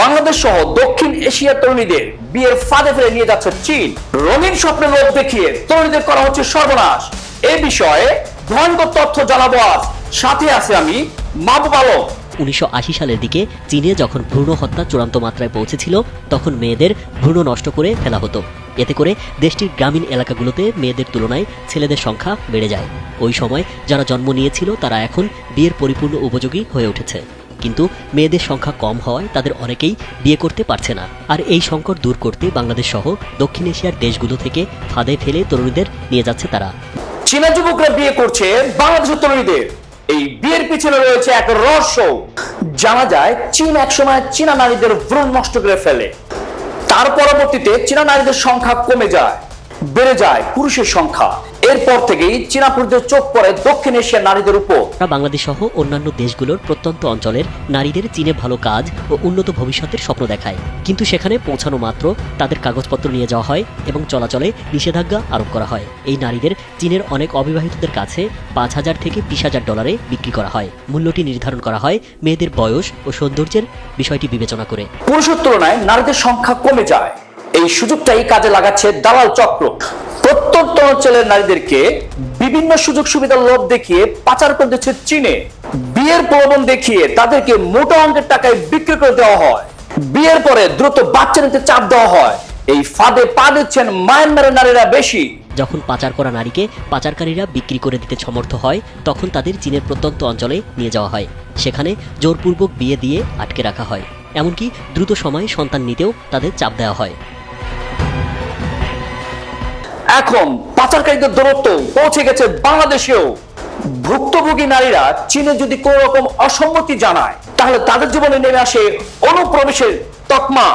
বাংলাদেশ সহ দক্ষিণ এশিয়ার তরুণীদের বিয়ের ফাঁদে ফেলে নিয়ে যাচ্ছে চীন। রঙিন স্বপ্নের লোক দেখিয়ে তরুণীদের করা হচ্ছে সর্বনাশ। এ বিষয়ে ভয়ঙ্কর তথ্য জানাব আজ। সাথে আছে আমি মাবু আলম। উনিশশো সালের দিকে চীনে যখন ভ্রূণ হত্যা চূড়ান্ত মাত্রায় পৌঁছেছিল, তখন মেয়েদের ভ্রূণ নষ্ট করে ফেলা হতো। এতে করে দেশটির গ্রামীণ এলাকাগুলোতে মেয়েদের তুলনায় ছেলেদের সংখ্যা বেড়ে যায়। ওই সময় যারা জন্ম নিয়েছিল, তারা এখন বিয়ের পরিপূর্ণ উপযোগী হয়ে উঠেছে। কিন্তু মেয়েদের সংখ্যা কম হওয়ায় তাদের অনেকেই বিয়ে করতে পারছে না। আর এই সংকট দূর করতে বাংলাদেশ সহ দক্ষিণ এশিয়ার দেশগুলো থেকে ফাঁদে ফেলে তরুণীদের নিয়ে যাচ্ছে তারা। চীনা যুবকরা বিয়ে করছে বাংলাদেশের তরুণীদের। এই বিয়ের পিছনে রয়েছে এক রহস্য। জানা যায়, চীন একসময় চীনা নারীদের ভ্রূণ নষ্ট করে ফেলে। তার পরবর্তীতে চীনা নারীদের সংখ্যা কমে যায়। বেড়ে যায় পুরুষের সংখ্যা। এরপর থেকেই চীনা পুরুষদের চোখ পড়ে দক্ষিণ এশিয়ার নারীদের উপর। বাংলাদেশ সহ অন্যান্য দেশগুলোর প্রত্যন্ত অঞ্চলের নারীদের চীনে ভালো কাজ ও উন্নত ভবিষ্যতের স্বপ্ন দেখায়। কিন্তু সেখানে পৌঁছানো মাত্র তাদের কাগজপত্র নিয়ে যাওয়া হয় এবং চলাচলে নিষেধাজ্ঞা আরোপ করা হয়। এই নারীদের চীনের অনেক অবিবাহিতদের কাছে পাঁচ হাজার থেকে বিশ হাজার ডলারে বিক্রি করা হয়। মূল্যটি নির্ধারণ করা হয় মেয়েদের বয়স ও সৌন্দর্যের বিষয়টি বিবেচনা করে। পুরুষের তুলনায় নারীদের সংখ্যা কমে যায়। এই সুযোগটাই কাজে লাগাচ্ছে দালাল চক্র। প্রত্যন্ত অঞ্চলের নারীদেরকে বিভিন্ন সুযোগ সুবিধার লোভ দেখিয়ে পাচার করে দিচ্ছে চীনে। বিয়ের প্রলোভন দেখিয়ে তাদেরকে মোটা অঙ্কের টাকায় বিক্রি করে দেওয়া হয়। বিয়ের পরে দ্রুত বাচ্চা নিতে চাপ দেওয়া হয়। এই ফাঁদে পা দিচ্ছেন মায়ানমারের নারীরা বেশি। যখন পাচার করা নারীকে পাচারকারীরা বিক্রি করে দিতে সমর্থ হয়, তখন তাদের চীনের প্রত্যন্ত অঞ্চলে নিয়ে যাওয়া হয়। সেখানে জোরপূর্বক বিয়ে দিয়ে আটকে রাখা হয়। এমনকি দ্রুত সময়ে সন্তান নিতেও তাদের চাপ দেওয়া হয়। এখন পাচারকারীদের দূরত্ব পৌঁছে গেছে বাংলাদেশেও। ভুক্তভোগী নারীরা চীনে যদি কোন রকম অসম্মতি জানায়, তাহলে তাদের জীবনে নেমে আসে অনুপ্রবেশের তকমা।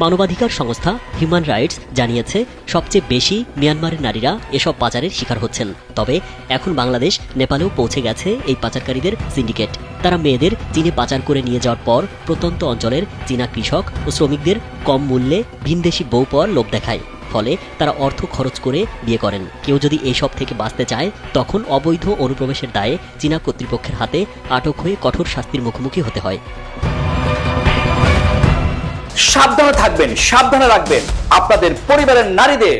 মানবাধিকার সংস্থা হিউম্যান রাইটস জানিয়েছে, সবচেয়ে বেশি মিয়ানমারের নারীরা এসব পাচারের শিকার হচ্ছেন। তবে এখন বাংলাদেশ, নেপালেও পৌঁছে গেছে এই পাচারকারীদের সিন্ডিকেট। তারা মেয়েদের চীনে পাচার করে নিয়ে যাওয়ার পর প্রত্যন্ত অঞ্চলের চীনা কৃষক ও শ্রমিকদের কম মূল্যে ভিনদেশি বউ পাওয়ার লোভ দেখায়। ফলে তারা অর্থ খরচ করে বিয়ে করেন। কেউ যদি এইসব থেকে বাঁচতে চায়, তখন অবৈধ অনুপ্রবেশের দায়ে চীনা কর্তৃপক্ষের হাতে আটক হয়ে কঠোর শাস্তির মুখোমুখি হতে হয়। সাবধানে থাকবেন, সাবধানে রাখবেন। আপনাদের পরিবারের নারীদের